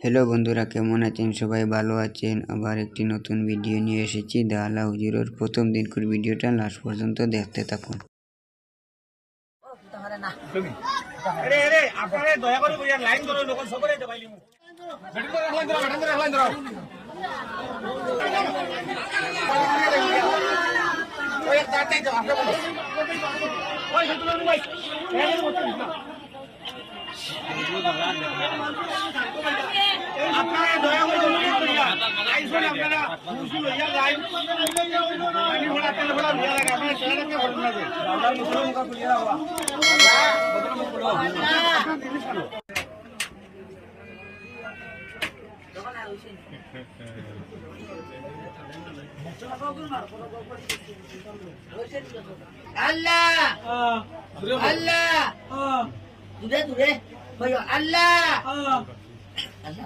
Hello বন্ধুরা, কেমন আছেন? সবাই ভালো আছেন? আবার একটি নতুন ভিডিও নিয়ে এসেছি। দা দালা হুজুরের প্রথম দিনকুর ভিডিওটা লাস্ট পর্যন্ত দেখতে থাকুন। এরে আইসন আপনারা মুসুল হইয়া লাইন পানি ভরা তেল ভরা ভিয়া লাগে আপনারা ছেলেটাকে ভরুন না আমরা মুসুল মুখা খুলিয়া হওয়া আল্লাহ আল্লাহ দূরে দূরে বলো আল্লাহ Allah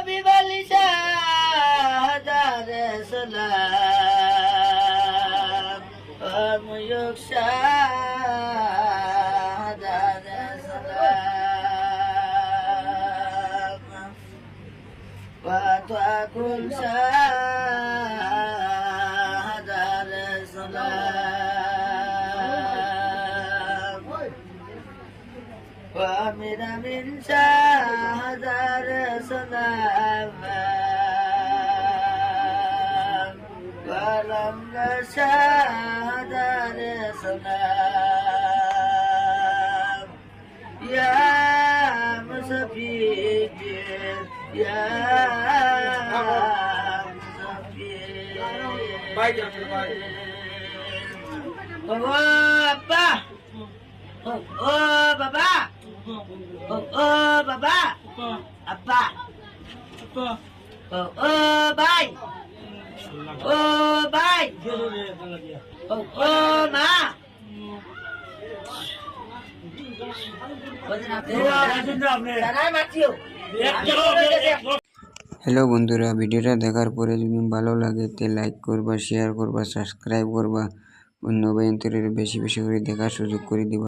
Habib Ali syahadare salam yoksa da selam Fatvakum sahadar selam Ve mira min sahadar selam ولم salam. Ya musafir ya musafir baba oh baba oh, oh baba oh, oh, apa? Apa oh bye. Oh bye. Oh my hello বন্ধুরা ভিডিওটা দেখার পরে যদি ভালো লাগে তে like করবা share করবা সাবস্ক্রাইব করবা। অন্য বেশি বেশি করে দেখার সুযোগ করে দিবা।